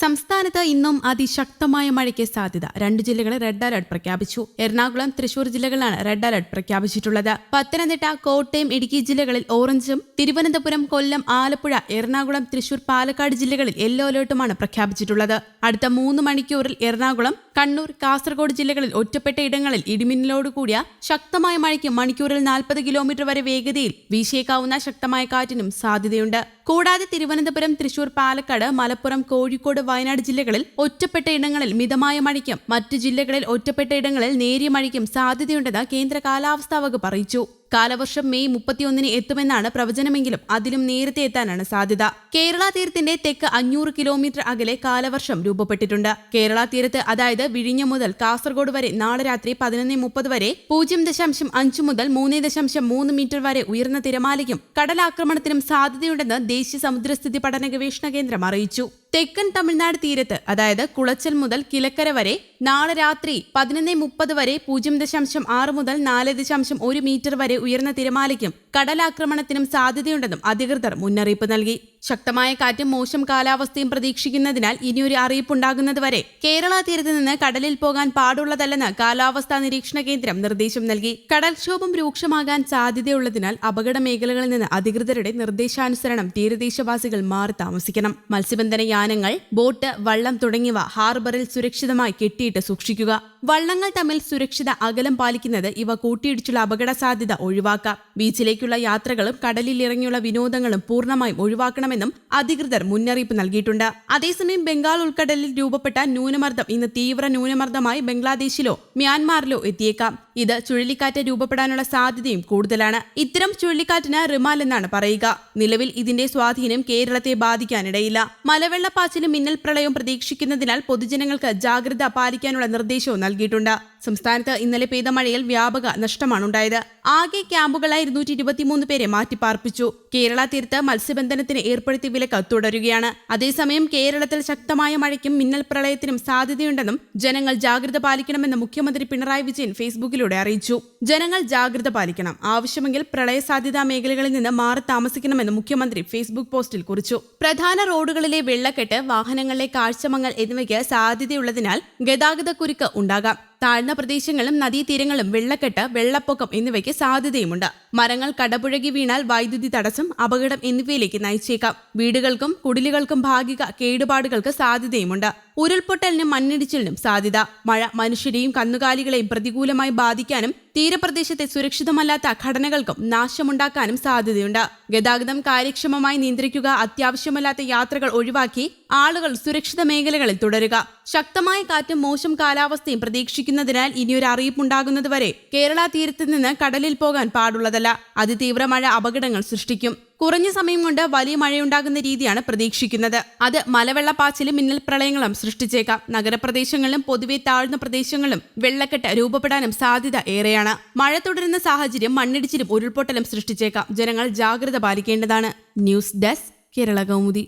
സംസ്ഥാനത്ത് ഇന്നും അതിശക്തമായ മഴയ്ക്ക് സാധ്യത. രണ്ട് ജില്ലകളിൽ റെഡ് അലർട്ട് പ്രഖ്യാപിച്ചു. എറണാകുളം തൃശൂർ ജില്ലകളിലാണ് റെഡ് അലർട്ട് പ്രഖ്യാപിച്ചിട്ടുള്ളത്. പത്തനംതിട്ട കോട്ടയം ഇടുക്കി ജില്ലകളിൽ ഓറഞ്ചും തിരുവനന്തപുരം കൊല്ലം ആലപ്പുഴ എറണാകുളം തൃശൂർ പാലക്കാട് ജില്ലകളിൽ യെല്ലോ അലർട്ടുമാണ് പ്രഖ്യാപിച്ചിട്ടുള്ളത്. അടുത്ത മൂന്ന് മണിക്കൂറിൽ എറണാകുളം കണ്ണൂർ കാസർഗോഡ് ജില്ലകളിൽ ഒറ്റപ്പെട്ട ഇടങ്ങളിൽ ഇടിമിന്നലോട് കൂടിയ ശക്തമായ മഴയ്ക്ക് മണിക്കൂറിൽ നാൽപ്പത് കിലോമീറ്റർ വരെ വേഗതയിൽ വീശിയേക്കാവുന്ന ശക്തമായ കാറ്റിനും സാധ്യതയുണ്ട്. കൂടാതെ തിരുവനന്തപുരം തൃശൂർ പാലക്കാട് മലപ്പുറം കോഴിക്കോട് വയനാട് ജില്ലകളിൽ ഒറ്റപ്പെട്ട ഇടങ്ങളിൽ മിതമായ മഴയ്ക്കും മറ്റ് ജില്ലകളിൽ ഒറ്റപ്പെട്ട ഇടങ്ങളിൽ നേരിയ മഴയ്ക്കും സാധ്യതയുണ്ടെന്ന് കേന്ദ്ര കാലാവസ്ഥാ വകുപ്പ് അറിയിച്ചു. കാലവർഷം മെയ് മുപ്പത്തിയൊന്നിന് എത്തുമെന്നാണ് പ്രവചനമെങ്കിലും അതിലും നേരത്തെ എത്താനാണ് സാധ്യത. കേരള തീരത്തിന്റെ തെക്ക് അഞ്ഞൂറ് കിലോമീറ്റർ അകലെ കാലവർഷം രൂപപ്പെട്ടിട്ടുണ്ട്. കേരള തീരത്ത് അതായത് വിഴിഞ്ഞം മുതൽ കാസർഗോഡ് വരെ നാളെ രാത്രി പതിനൊന്ന് മുപ്പത് വരെ പൂജ്യം ദശാംശം അഞ്ച് മുതൽ മൂന്ന് ദശാംശം മൂന്ന് മീറ്റർ വരെ ഉയർന്ന തിരമാലയ്ക്കും കടലാക്രമണത്തിനും സാധ്യതയുണ്ടെന്ന് ദേശീയ സമുദ്രസ്ഥിതി പഠന ഗവേഷണ കേന്ദ്രം അറിയിച്ചു. തെക്കൻ തമിഴ്നാട് തീരത്ത് അതായത് കുളച്ചൽ മുതൽ കിലക്കര വരെ നാളെ രാത്രി പതിനൊന്ന് മുപ്പത് വരെ പൂജ്യം ദശാംശം ആറ് മുതൽ നാല് ദശാംശം ഒരു മീറ്റർ വരെ ഉയർന്ന തിരമാലയ്ക്കും കടലാക്രമണത്തിനും സാധ്യതയുണ്ടെന്നും അധികൃതർ മുന്നറിയിപ്പ് നൽകി. ശക്തമായ കാറ്റും മോശം കാലാവസ്ഥയും പ്രതീക്ഷിക്കുന്നതിനാൽ ഇനിയൊരു അറിയിപ്പുണ്ടാകുന്നതുവരെ കേരള തീരത്ത് നിന്ന് കടലിൽ പോകാൻ പാടുള്ളതല്ലെന്ന് കാലാവസ്ഥാ നിരീക്ഷണ കേന്ദ്രം നിർദ്ദേശം നൽകി. കടൽക്ഷോഭം രൂക്ഷമാകാൻ സാധ്യതയുള്ളതിനാൽ അപകട മേഖലകളിൽ നിന്ന് അധികൃതരുടെ നിർദ്ദേശാനുസരണം തീരദേശവാസികൾ മാറി താമസിക്കണം. മത്സ്യബന്ധന യാനങ്ങൾ ബോട്ട് വള്ളം തുടങ്ങിയവ ഹാർബറിൽ സുരക്ഷിതമായി കെട്ടിയിട്ട് സൂക്ഷിക്കുക. വള്ളങ്ങൾ തമ്മിൽ സുരക്ഷിത അകലം പാലിക്കുന്നത് ഇവ കൂട്ടിയിടിച്ചുള്ള അപകട സാധ്യത ഒഴിവാക്കാം. ബീച്ചിലേക്കുള്ള യാത്രകളും കടലിൽ ഇറങ്ങിയുള്ള വിനോദങ്ങളും പൂർണമായും ഒഴിവാക്കണമെന്നും അധികൃതർ മുന്നറിയിപ്പ് നൽകിയിട്ടുണ്ട്. അതേസമയം ബംഗാൾ ഉൾക്കടലിൽ രൂപപ്പെട്ട ന്യൂനമർദ്ദം ഇന്ന് തീവ്ര ന്യൂനമർദ്ദമായി ബംഗ്ലാദേശിലോ മ്യാൻമാറിലോ എത്തിയേക്കാം. ഇത് ചുഴലിക്കാറ്റ് രൂപപ്പെടാനുള്ള സാധ്യതയും കൂടുതലാണ്. ഇത്തരം ചുഴലിക്കാറ്റിന് റിമാൽ എന്നാണ് പറയുക. നിലവിൽ ഇതിന്റെ സ്വാധീനം കേരളത്തെ ബാധിക്കാനിടയില്ല. മലവെള്ളപ്പാച്ചിലും മിന്നൽ പ്രളയവും പ്രതീക്ഷിക്കുന്നതിനാൽ പൊതുജനങ്ങൾക്ക് ജാഗ്രത പാലിക്കാനുള്ള നിർദ്ദേശവും നൽകിയിട്ടുണ്ട്. സംസ്ഥാനത്ത് ഇന്നലെ പെയ്ത മഴയിൽ വ്യാപക നഷ്ടമാണുണ്ടായത്. ആകെ ക്യാമ്പുകളായി ഇരുന്നൂറ്റി ഇരുപത്തിമൂന്ന് പേരെ മാറ്റിപ്പാർപ്പിച്ചു. കേരള തീരത്ത് മത്സ്യബന്ധനത്തിന് ഏർപ്പെടുത്തിയ വിലക്ക് തുടരുകയാണ്. അതേസമയം കേരളത്തിൽ ശക്തമായ മഴയ്ക്കും മിന്നൽ പ്രളയത്തിനും സാധ്യതയുണ്ടെന്നും ജനങ്ങൾ ജാഗ്രത പാലിക്കണമെന്ന് മുഖ്യമന്ത്രി പിണറായി വിജയൻ ഫേസ്ബുക്കിലൂടെ അറിയിച്ചു. ജനങ്ങൾ ജാഗ്രത പാലിക്കണം. ആവശ്യമെങ്കിൽ പ്രളയ സാധ്യതാ മേഖലകളിൽ നിന്ന് മാറി താമസിക്കണമെന്ന് മുഖ്യമന്ത്രി ഫേസ്ബുക്ക് പോസ്റ്റിൽ കുറിച്ചു. പ്രധാന റോഡുകളിലെ വെള്ളക്കെട്ട് വാഹനങ്ങളിലെ കാഴ്ചമങ്ങൾ എന്നിവയ്ക്ക് സാധ്യതയുള്ളതിനാൽ ഗതാഗത കുരുക്ക് ഉണ്ടാകാം. താഴ്ന്ന പ്രദേശങ്ങളും നദീതീരങ്ങളും വെള്ളക്കെട്ട് വെള്ളപ്പൊക്കം എന്നിവയ്ക്ക് സാധ്യതയുമുണ്ട്. മരങ്ങൾ കടപുഴകി വീണാൽ വൈദ്യുതി തടസ്സം അപകടം എന്നിവയിലേക്ക് നയിച്ചേക്കാം. വീടുകൾക്കും കുടിലുകൾക്കും ഭാഗിക കേടുപാടുകൾക്ക് സാധ്യതയുമുണ്ട്. ഉരുൾപൊട്ടലിനും മണ്ണിടിച്ചിലിനും സാധ്യത. മഴ മനുഷ്യരെയും കന്നുകാലികളെയും പ്രതികൂലമായി ബാധിക്കാനും തീരപ്രദേശത്തെ സുരക്ഷിതമല്ലാത്ത ഘടനകൾക്കും നാശമുണ്ടാക്കാനും സാധ്യതയുണ്ട്. ഗതാഗതം കാര്യക്ഷമമായി നിയന്ത്രിക്കുക അത്യാവശ്യമല്ലാത്ത യാത്രകൾ ഒഴിവാക്കി ആളുകൾ സുരക്ഷിത മേഖലകളിൽ തുടരുക. ശക്തമായ കാറ്റും മോശം കാലാവസ്ഥയും പ്രതീക്ഷിക്കുന്നതിനാൽ ഇനിയൊരു അറിയിപ്പുണ്ടാകുന്നതുവരെ കേരള തീരത്ത് നിന്ന് കടലിൽ പോകാൻ പാടുള്ളതല്ല. അതിതീവ്ര മഴ അപകടങ്ങൾ സൃഷ്ടിക്കും. കുറഞ്ഞ സമയം കൊണ്ട് വലിയ മഴയുണ്ടാകുന്ന രീതിയാണ് പ്രതീക്ഷിക്കുന്നത്. അത് മലവെള്ളപ്പാച്ചിലും മിന്നൽ പ്രളയങ്ങളും സൃഷ്ടിച്ചേക്കാം. നഗരപ്രദേശങ്ങളിലും പൊതുവെ താഴ്ന്ന പ്രദേശങ്ങളിലും വെള്ളക്കെട്ട് രൂപപ്പെടാനും സാധ്യത ഏറെയാണ്. മഴ തുടരുന്ന സാഹചര്യം മണ്ണിടിച്ചിലും ഉരുൾപൊട്ടലും സൃഷ്ടിച്ചേക്കാം. ജനങ്ങൾ ജാഗ്രത പാലിക്കേണ്ടതാണ്. News desk Kerala Kaumudi.